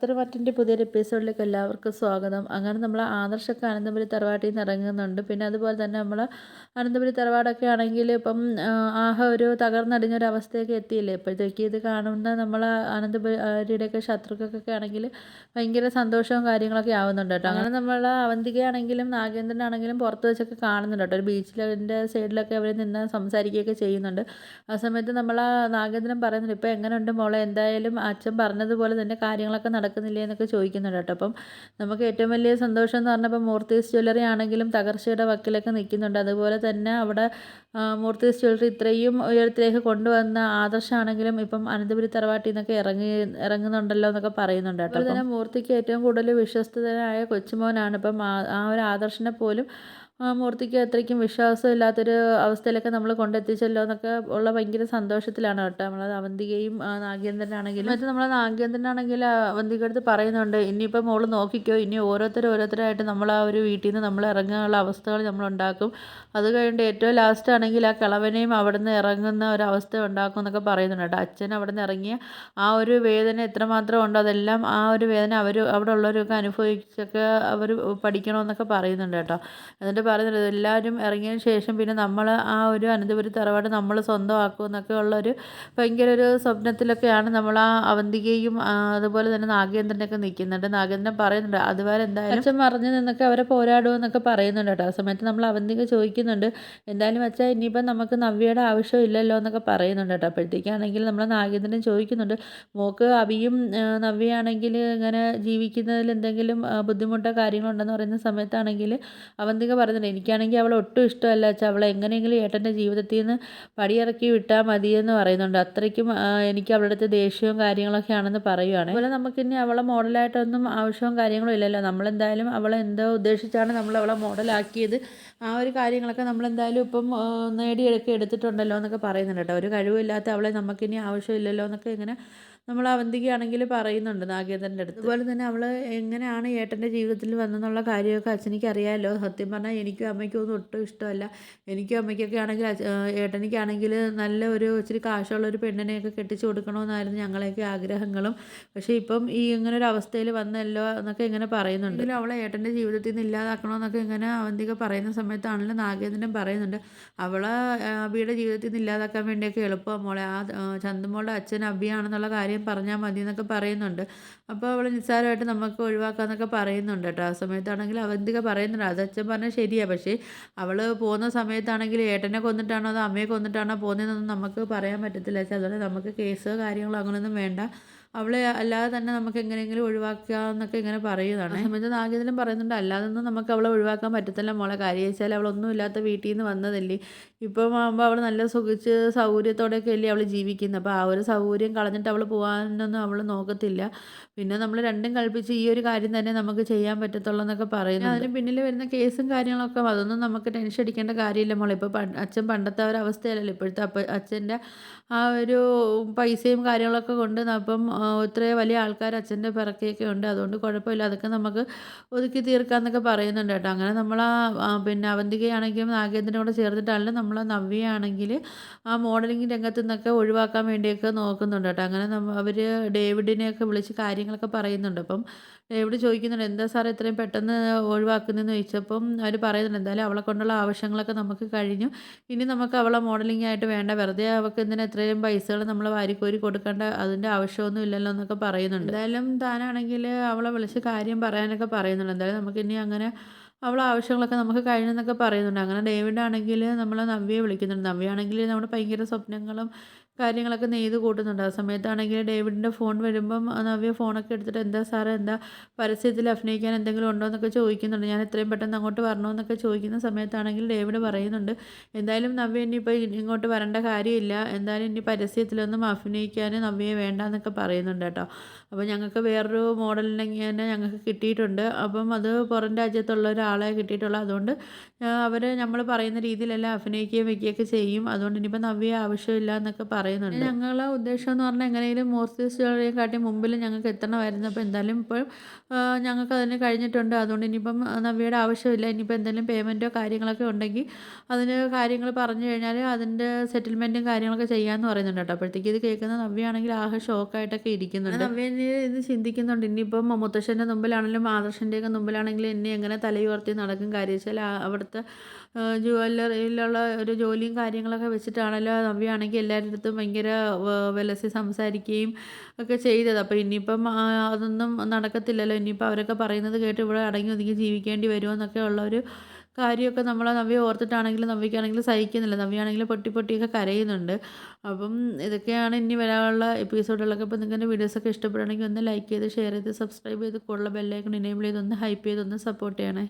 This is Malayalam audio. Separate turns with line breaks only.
പത്രമറ്റിന്റെ പുതിയൊരു എപ്പിസോഡിലേക്ക് എല്ലാവർക്കും സ്വാഗതം. അങ്ങനെ നമ്മൾ ആദർശമൊക്കെ അനന്തപുരി തറവാട്ടിൽ നിന്ന് ഇറങ്ങുന്നുണ്ട്. പിന്നെ അതുപോലെ തന്നെ നമ്മൾ അനന്തപുരി തറവാടൊക്കെ ആണെങ്കിൽ ഇപ്പം ആഹ ഒരു തകർന്നടിഞ്ഞൊരു അവസ്ഥയൊക്കെ എത്തിയില്ലേ? ഇപ്പോഴത്തേക്ക് ഇത് കാണുന്ന നമ്മൾ അനന്തപുരിയുടെയൊക്കെ ശത്രുക്കൾക്കൊക്കെ ആണെങ്കിൽ ഭയങ്കര സന്തോഷവും കാര്യങ്ങളൊക്കെ ആവുന്നുണ്ട് കേട്ടോ. അങ്ങനെ നമ്മൾ അവന്തികയാണെങ്കിലും നാഗേന്ദ്രനാണെങ്കിലും പുറത്ത് വെച്ചൊക്കെ കാണുന്നുണ്ട് കേട്ടോ. ഒരു ബീച്ചിലെ സൈഡിലൊക്കെ അവർ നിന്ന് സംസാരിക്കുകയൊക്കെ ചെയ്യുന്നുണ്ട്. ആ സമയത്ത് നമ്മൾ നാഗേന്ദ്രൻ പറയുന്നുണ്ട് ഇപ്പോൾ എങ്ങനെയുണ്ട് മോളെ? എന്തായാലും അച്ഛൻ പറഞ്ഞതുപോലെ തന്നെ കാര്യങ്ങളൊക്കെ നടക്കുന്നില്ലേ എന്നൊക്കെ ചോദിക്കുന്നുണ്ട് കേട്ടോ. അപ്പം നമുക്ക് ഏറ്റവും വലിയ സന്തോഷം എന്ന് പറഞ്ഞപ്പോൾ മൂർത്തീസ് ജ്വല്ലറി ആണെങ്കിലും തകർച്ചയുടെ വക്കിലൊക്കെ നിൽക്കുന്നുണ്ട്. അതുപോലെ തന്നെ അവിടെ മൂർത്തീസ് ജ്വല്ലറി ഇത്രയും ഉയരത്തിലേക്ക് കൊണ്ടുവന്ന ആദർശമാണെങ്കിലും ഇപ്പം അനന്തപുരി തറവാട്ടിൽ നിന്നൊക്കെ ഇറങ്ങി ഇറങ്ങുന്നുണ്ടല്ലോ എന്നൊക്കെ പറയുന്നുണ്ട് കേട്ടോ. അതുപോലെ തന്നെ മൂർത്തിക്ക് ഏറ്റവും കൂടുതൽ വിശ്വസ്തനായ കൊച്ചുമോനാണ്. ഇപ്പം ആ ഒരു ആദർശനെ പോലും മൂർത്തിക്ക് അത്രയ്ക്കും വിശ്വാസമില്ലാത്തൊരു അവസ്ഥയിലൊക്കെ നമ്മൾ കൊണ്ടെത്തിച്ചല്ലോ എന്നൊക്കെ ഉള്ള ഭയങ്കര സന്തോഷത്തിലാണ് കേട്ടോ. നമ്മൾ അവന്തികയും നാഗേന്ദ്രനാണെങ്കിലും. മറ്റേ നമ്മൾ നാഗേന്ദ്രനാണെങ്കിൽ അവന്തിക അടുത്ത് പറയുന്നുണ്ട് ഇനിയിപ്പോൾ മോൾ നോക്കിക്കോ ഇനി ഓരോരുത്തർ ഓരോരുത്തരായിട്ട് നമ്മൾ ആ ഒരു വീട്ടിൽ നിന്ന് നമ്മൾ ഇറങ്ങാനുള്ള അവസ്ഥകൾ നമ്മൾ ഉണ്ടാക്കും. അത് കഴിഞ്ഞിട്ട് ഏറ്റവും ലാസ്റ്റ് ആണെങ്കിൽ ആ കിളവനെയും അവിടെ നിന്ന് ഇറങ്ങുന്ന അവസ്ഥ ഉണ്ടാക്കും എന്നൊക്കെ പറയുന്നുണ്ട് കേട്ടോ. അച്ഛൻ അവിടെ നിന്ന് ഇറങ്ങിയ ആ ഒരു വേദന എത്രമാത്രം ഉണ്ടോ അതെല്ലാം ആ ഒരു വേദന അവർ അവിടെ ഉള്ളവരൊക്കെ അനുഭവിച്ചൊക്കെ അവർ പഠിക്കണമെന്നൊക്കെ പറയുന്നുണ്ട് കേട്ടോ. എന്നിട്ട് പറയുന്നത് എല്ലാവരും ഇറങ്ങിയതിന് ശേഷം പിന്നെ നമ്മൾ ആ ഒരു അനന്തപുരി തറവാട് നമ്മൾ സ്വന്തമാക്കും എന്നൊക്കെ ഉള്ളൊരു ഭയങ്കര ഒരു സ്വപ്നത്തിലൊക്കെയാണ് നമ്മൾ ആ അവന്തികയും അതുപോലെ തന്നെ നാഗേന്ദ്രനൊക്കെ നിൽക്കുന്നുണ്ട്. നാഗേന്ദ്രൻ പറയുന്നുണ്ട് അതുവരെ എന്തായാലും അച്ഛൻ മറിഞ്ഞു നിന്നൊക്കെ അവരെ പോരാടുമെന്നൊക്കെ പറയുന്നുണ്ട് കേട്ടോ. ആ സമയത്ത് നമ്മൾ അവന്തിക ചോദിക്കുന്നുണ്ട് എന്തായാലും വെച്ചാൽ ഇനിയിപ്പം നമുക്ക് നവ്യയുടെ ആവശ്യമില്ലല്ലോ എന്നൊക്കെ പറയുന്നുണ്ട് കേട്ടോ. അപ്പോഴത്തേക്കാണെങ്കിൽ നമ്മൾ നാഗേന്ദ്രൻ ചോദിക്കുന്നുണ്ട് മോക്ക് അവിയും നവ്യയാണെങ്കിൽ ഇങ്ങനെ ജീവിക്കുന്നതിൽ എന്തെങ്കിലും ബുദ്ധിമുട്ടോ കാര്യങ്ങളുണ്ടെന്ന് പറയുന്ന സമയത്താണെങ്കിൽ അവന്തിക പറയുന്നത് പറയുന്നുണ്ട് എനിക്കാണെങ്കിൽ അവളെ ഒട്ടും ഇഷ്ടമല്ല. വെച്ചാൽ അവളെ എങ്ങനെയെങ്കിലും ഏട്ടന്റെ ജീവിതത്തിൽ നിന്ന് പടിയിറക്കി വിട്ടാൽ മതിയെന്ന് പറയുന്നുണ്ട്. അത്രയ്ക്കും എനിക്ക് അവളുടെ അടുത്ത് ദേഷ്യവും കാര്യങ്ങളൊക്കെ ആണെന്ന് പറയുവാണ്. അതുപോലെ നമുക്കിനി അവളെ മോഡലായിട്ടൊന്നും ആവശ്യവും കാര്യങ്ങളും ഇല്ലല്ലോ. നമ്മളെന്തായാലും അവളെ എന്തോ ഉദ്ദേശിച്ചാണ് നമ്മൾ അവളെ മോഡലാക്കിയത്. ആ ഒരു കാര്യങ്ങളൊക്കെ നമ്മളെന്തായാലും ഇപ്പം നേടിയെടുക്കുക എടുത്തിട്ടുണ്ടല്ലോ എന്നൊക്കെ പറയുന്നുണ്ട് കേട്ടോ. ഒരു കഴിവില്ലാത്ത അവളെ നമുക്കിനി ആവശ്യമില്ലല്ലോ എന്നൊക്കെ ഇങ്ങനെ നമ്മൾ അവന്തികയാണെങ്കിൽ പറയുന്നുണ്ട് നാഗേന്ദ്രന്റെ അടുത്ത്. അതുപോലെ തന്നെ അവൾ എങ്ങനെയാണ് ഏട്ടന്റെ ജീവിതത്തിൽ വന്നെന്നുള്ള കാര്യമൊക്കെ അച്ഛനിക്ക് അറിയാമല്ലോ സത്യം പറഞ്ഞാൽ എനിക്കും അമ്മയ്ക്കും ഒന്നും ഒട്ടും ഇഷ്ടമല്ല. എനിക്കും അമ്മയ്ക്കൊക്കെ ആണെങ്കിൽ ഏട്ടനിക്കാണെങ്കിൽ നല്ല ഒരു ഇച്ചിരി കാശുള്ള ഒരു പെണ്ണിനെയൊക്കെ കെട്ടിച്ചു കൊടുക്കണമെന്നായിരുന്നു ഞങ്ങളെയൊക്കെ ആഗ്രഹങ്ങളും. പക്ഷേ ഇപ്പം ഈ ഇങ്ങനെ ഒരു അവസ്ഥയിൽ വന്നല്ലോ എന്നൊക്കെ ഇങ്ങനെ പറയുന്നുണ്ട്. അവളെ ഏട്ടന്റെ ജീവിതത്തിൽ നിന്ന് ഇല്ലാതാക്കണമെന്നൊക്കെ ഇങ്ങനെ അവന്തിക പറയുന്ന സമയത്താണല്ലോ നാഗേന്ദ്രൻ പറയുന്നുണ്ട്. അവളെ അബിയുടെ ജീവിതത്തിൽ നിന്ന് ഇല്ലാതാക്കാൻ വേണ്ടിയൊക്കെ എളുപ്പമാണ് മോളെ. ആ ചന്തുമോളുടെ അച്ഛൻ അബിയാണെന്നുള്ള കാര്യം കാര്യം പറഞ്ഞാൽ മതി എന്നൊക്കെ പറയുന്നുണ്ട്. അപ്പോൾ അവൾ നിസ്സാരമായിട്ട് നമുക്ക് ഒഴിവാക്കാമെന്നൊക്കെ പറയുന്നുണ്ട് കേട്ടോ. ആ സമയത്താണെങ്കിൽ അവന്തിക പറയുന്നുണ്ട്. അത് അച്ഛൻ പറഞ്ഞാൽ ശരിയാണ് പക്ഷേ അവൾ പോകുന്ന സമയത്താണെങ്കിൽ ഏട്ടനെ കൊന്നിട്ടാണോ അതോ അമ്മയെ കൊന്നിട്ടാണോ പോകുന്നതെന്നൊന്നും നമുക്ക് പറയാൻ പറ്റത്തില്ല. അതുകൊണ്ട് നമുക്ക് കേസോ കാര്യങ്ങളോ അങ്ങനെയൊന്നും വേണ്ട. അവളെ അല്ലാതെ തന്നെ നമുക്ക് എങ്ങനെയെങ്കിലും ഒഴിവാക്കാമെന്നൊക്കെ ഇങ്ങനെ പറയുന്നതാണ്. സമയത്ത് നാഗേന്ദ്രൻ പറയുന്നുണ്ട് അല്ലാതെ ഒന്നും നമുക്ക് അവളെ ഒഴിവാക്കാൻ പറ്റത്തില്ല മോളെ. കാര്യം വെച്ചാൽ അവളൊന്നും ഇല്ലാത്ത വീട്ടിൽ നിന്ന് വന്നതല്ലേ. ഇപ്പം ആകുമ്പോൾ അവൾ നല്ല സുഖിച്ച് സൗകര്യത്തോടെയൊക്കെ അല്ലേ അവൾ ജീവിക്കുന്നത് അപ്പോൾ ആ ഒരു സൗകര്യം കളഞ്ഞിട്ട് അവൾ പോകാനൊന്നും അവൾ നോക്കത്തില്ല. പിന്നെ നമ്മൾ രണ്ടും കൽപ്പിച്ച് ഈ ഒരു കാര്യം തന്നെ നമുക്ക് ചെയ്യാൻ പറ്റത്തുള്ളൂ എന്നൊക്കെ പറയുന്നു അതിന് പിന്നിൽ വരുന്ന കേസും കാര്യങ്ങളൊക്കെ അതൊന്നും നമുക്ക് ടെൻഷൻ അടിക്കേണ്ട കാര്യമില്ല മോളെ. ഇപ്പോൾ അച്ഛൻ പണ്ടത്തെ ഒരവസ്ഥയല്ലല്ലോ ഇപ്പോഴത്തെ അപ്പ അച്ഛന്റെ ആ ഒരു പൈസയും കാര്യങ്ങളൊക്കെ കൊണ്ട് അപ്പം ഇത്രയും വലിയ ആൾക്കാർ അച്ഛന്റെ പിറക്കെയൊക്കെ ഉണ്ട്. അതുകൊണ്ട് കുഴപ്പമില്ല. അതൊക്കെ നമുക്ക് ഒതുക്കി തീർക്കാമെന്നൊക്കെ പറയുന്നുണ്ട് കേട്ടോ. അങ്ങനെ നമ്മൾ ആ പിന്നെ അവന്തികയാണെങ്കിലും നാഗേന്ദ്രനും കൂടെ ചേർന്നിട്ടാണല്ലോ നമ്മൾ നവ്യയാണെങ്കിൽ ആ മോഡലിംഗ് രംഗത്തു നിന്നൊക്കെ ഒഴിവാക്കാൻ വേണ്ടിയൊക്കെ നോക്കുന്നുണ്ട് കേട്ടോ. അങ്ങനെ അവർ ഡേവിഡിനെയൊക്കെ വിളിച്ച് കാര്യങ്ങളൊക്കെ പറയുന്നുണ്ട്. അപ്പം ഡേവിഡ് ചോദിക്കുന്നുണ്ട് എന്താ സാറേ ഇത്രയും പെട്ടെന്ന് ഒഴിവാക്കുന്നതെന്ന് ചോദിച്ചപ്പം അവർ പറയുന്നുണ്ട് എന്തായാലും അവളെ കൊണ്ടുള്ള ആവശ്യങ്ങളൊക്കെ നമുക്ക് കഴിഞ്ഞു. ഇനി നമുക്ക് അവളെ മോഡലിംഗ് ആയിട്ട് വേണ്ട. വെറുതെ അവൾക്ക് എന്തിനാ ഇത്രയും പൈസകൾ നമ്മൾ വാരിക്കോരി കൊടുക്കേണ്ട അതിന്റെ ആവശ്യമൊന്നും ഇല്ലല്ലോ എന്നൊക്കെ പറയുന്നുണ്ട്. എന്തായാലും താനാണെങ്കിൽ അവളെ വിളിച്ച് കാര്യം പറയാനൊക്കെ പറയുന്നുണ്ട്. എന്തായാലും നമുക്ക് ഇനി അങ്ങനെ അവളെ ആവശ്യങ്ങളൊക്കെ നമുക്ക് കഴിഞ്ഞെന്നൊക്കെ പറയുന്നുണ്ട്. അങ്ങനെ ഡേവിഡ് ആണെങ്കിൽ നമ്മളെ നവ്യയെ വിളിക്കുന്നുണ്ട്. നവ്യ ആണെങ്കിൽ നമ്മുടെ ഭയങ്കര സ്വപ്നങ്ങളും കാര്യങ്ങളൊക്കെ നെയ്ത് കൂട്ടുന്നുണ്ട്. ആ സമയത്താണെങ്കിൽ ഡേവിഡിന്റെ ഫോൺ വരുമ്പം നവ്യ ഫോണൊക്കെ എടുത്തിട്ട് എന്താ സാറേ എന്താ പരസ്യത്തിൽ അഭിനയിക്കാൻ എന്തെങ്കിലും ഉണ്ടോ എന്നൊക്കെ ചോദിക്കുന്നുണ്ട്. ഞാൻ എത്രയും പെട്ടെന്ന് അങ്ങോട്ട് വരണമെന്നൊക്കെ ചോദിക്കുന്ന സമയത്താണെങ്കിൽ ഡേവിഡ് പറയുന്നുണ്ട്. എന്തായാലും നവ്യ ഇനിയിപ്പോൾ ഇങ്ങോട്ട് വരേണ്ട കാര്യമില്ല. എന്തായാലും ഇനി പരസ്യത്തിലൊന്നും അഭിനയിക്കാൻ നവ്യയെ വേണ്ട എന്നൊക്കെ പറയുന്നുണ്ട് കേട്ടോ. അപ്പോൾ ഞങ്ങൾക്ക് വേറൊരു മോഡലിനെ തന്നെ ഞങ്ങൾക്ക് കിട്ടിയിട്ടുണ്ട്. അപ്പം അത് പുറം രാജ്യത്തുള്ള ഒരാളെ കിട്ടിയിട്ടുള്ളൂ. അതുകൊണ്ട് അവർ നമ്മൾ പറയുന്ന രീതിയിലെല്ലാം അഭിനയിക്കുകയും വയ്ക്കുകയൊക്കെ ചെയ്യും. അതുകൊണ്ട് ഇനിയിപ്പോൾ നവ്യ ആവശ്യമില്ല എന്നൊക്കെ പറയും പറയുന്നുണ്ട്. ഞങ്ങളെ ഉദ്ദേശം എന്ന് പറഞ്ഞാൽ എങ്ങനെയും ജ്വല്ലറിയെ കാട്ടി മുമ്പിൽ ഞങ്ങൾക്ക് എത്തണമായിരുന്നു. അപ്പോൾ എന്തായാലും ഇപ്പോൾ ഞങ്ങൾക്ക് അതിന് കഴിഞ്ഞിട്ടുണ്ട്. അതുകൊണ്ട് ഇനിയിപ്പം നവ്യയുടെ ആവശ്യമില്ല. ഇനിയിപ്പോൾ എന്തെങ്കിലും പേയ്മെന്റോ കാര്യങ്ങളൊക്കെ ഉണ്ടെങ്കിൽ അതിന് കാര്യങ്ങൾ പറഞ്ഞു കഴിഞ്ഞാൽ അതിന്റെ സെറ്റിൽമെന്റും കാര്യങ്ങളൊക്കെ ചെയ്യാമെന്ന് പറയുന്നുണ്ട് കേട്ടോ. അപ്പോഴത്തേക്ക് ഇത് കേൾക്കുന്ന നവ്യയാണെങ്കിൽ ആകെ ഷോക്കായിട്ടൊക്കെ ഇരിക്കുന്നുണ്ട്. നവ്യ ഇത് ചിന്തിക്കുന്നുണ്ട്. ഇനിയിപ്പം മുത്തശ്ശന്റെ മുമ്പിലാണെങ്കിലും ആദർശന്റെയൊക്കെ മുമ്പിലാണെങ്കിലും എന്നെ എങ്ങനെ തലയുയർത്തി നടക്കും കാര്യം വെച്ചാൽ അവിടുത്തെ ജുവല്ലറിയിലുള്ള ഒരു ജോലിയും കാര്യങ്ങളൊക്കെ വെച്ചിട്ടാണല്ലോ നവ്യയാണെങ്കിൽ എല്ലാവരുടെ അടുത്തും ഭയങ്കര വിലസി സംസാരിക്കുകയും ഒക്കെ ചെയ്തത്. അപ്പോൾ ഇനിയിപ്പം അതൊന്നും നടക്കത്തില്ലല്ലോ. ഇനിയിപ്പോൾ അവരൊക്കെ പറയുന്നത് കേട്ട് ഇവിടെ അടങ്ങി ഒതുങ്ങി ജീവിക്കേണ്ടി വരുമോ എന്നൊക്കെ ഉള്ള ഒരു കാര്യമൊക്കെ നമ്മൾ നവ്യ ഓർത്തിട്ടാണെങ്കിലും നവ്യക്കാണെങ്കിലും സഹിക്കുന്നില്ല. നവ്യാണെങ്കിൽ പൊട്ടി പൊട്ടിയൊക്കെ കരയുന്നുണ്ട്. അപ്പം ഇതൊക്കെയാണ് ഇനി വരാനുള്ള എപ്പിസോഡുകളൊക്കെ. അപ്പോൾ നിങ്ങൾക്ക് വീഡിയോസൊക്കെ ഇഷ്ടപ്പെടുകയാണെങ്കിൽ ഒന്ന് ലൈക്ക് ചെയ്ത് ഷെയർ ചെയ്ത് സബ്സ്ക്രൈബ് ചെയ്ത് കൂടുതൽ ബെല്ലൈക്കൺ ഇനേബിൾ ചെയ്ത് ഒന്ന് ഹൈപ്പ് ചെയ്ത് ഒന്ന് സപ്പോർട്ട് ചെയ്യണേ.